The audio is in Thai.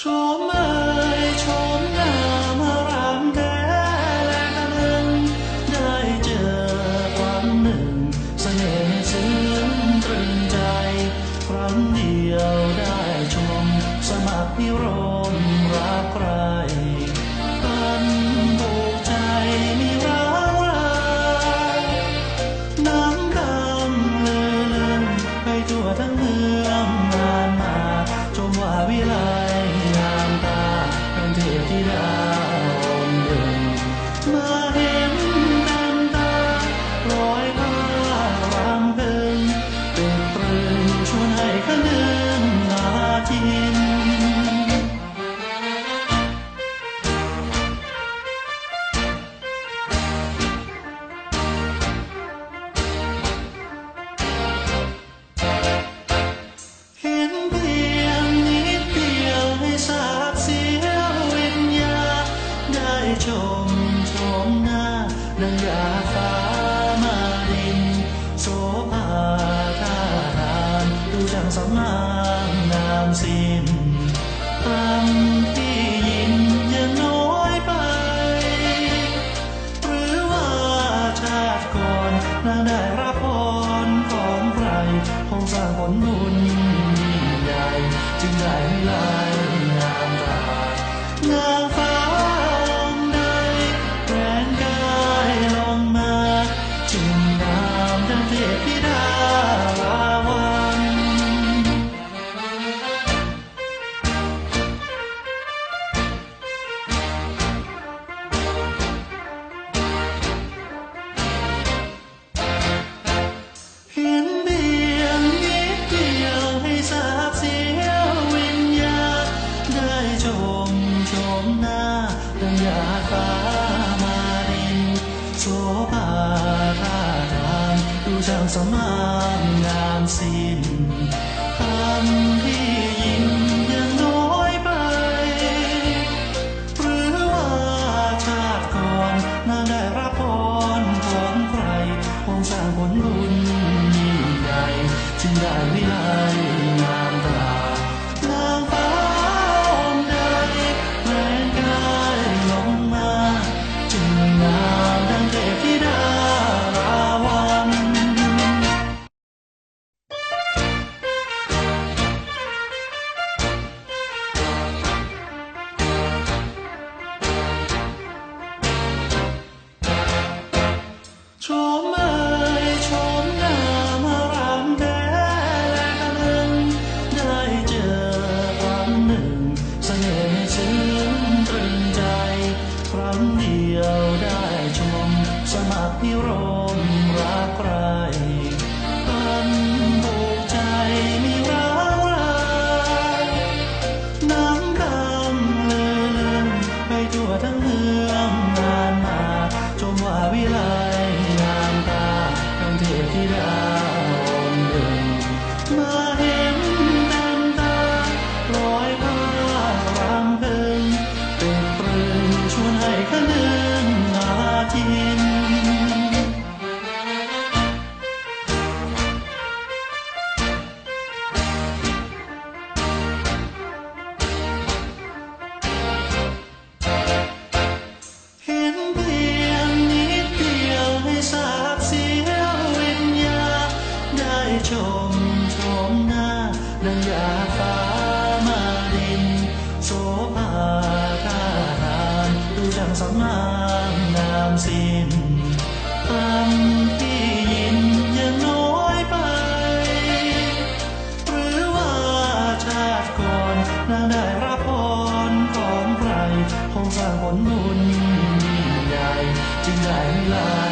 โมเอ่ยมงามรามแดและกำลังได้เจอความหนึ่ง เสน่ห์ซึ้งตรึงใจ ครั้งเดียวได้ชม สมัครนิรมรักใครกันผูใจมีร้าวรน้ำดำเลือนไปทั่วทั้งเมือง อาธาทานดูจังสำนางนามสิ้นคำ ดังหยาดฟ้ามารินโสภาท่าทางดูช่างสมางงามสิ้นคำที่ยิ่งยังน้อยไป หรือว่าชาติก่อนนางได้รับพรของใครคงสร้างผลบุญยิ่งใหญ่จึงได้วิไล พิรมรักใครพันผูกใจมีร้าวรายน้ำดำเลือลือไปทั่วทั้งเมืองนานมา จมว่าวิไลงามตาทั้งเทพธิดา งางงามสิ้นคำที่ยินยังน้อยไป หรือว่าชาติก่อนนางได้รับพรของใครคงสร้างผลบุญยิ่งใหญ่จึงได้วิไล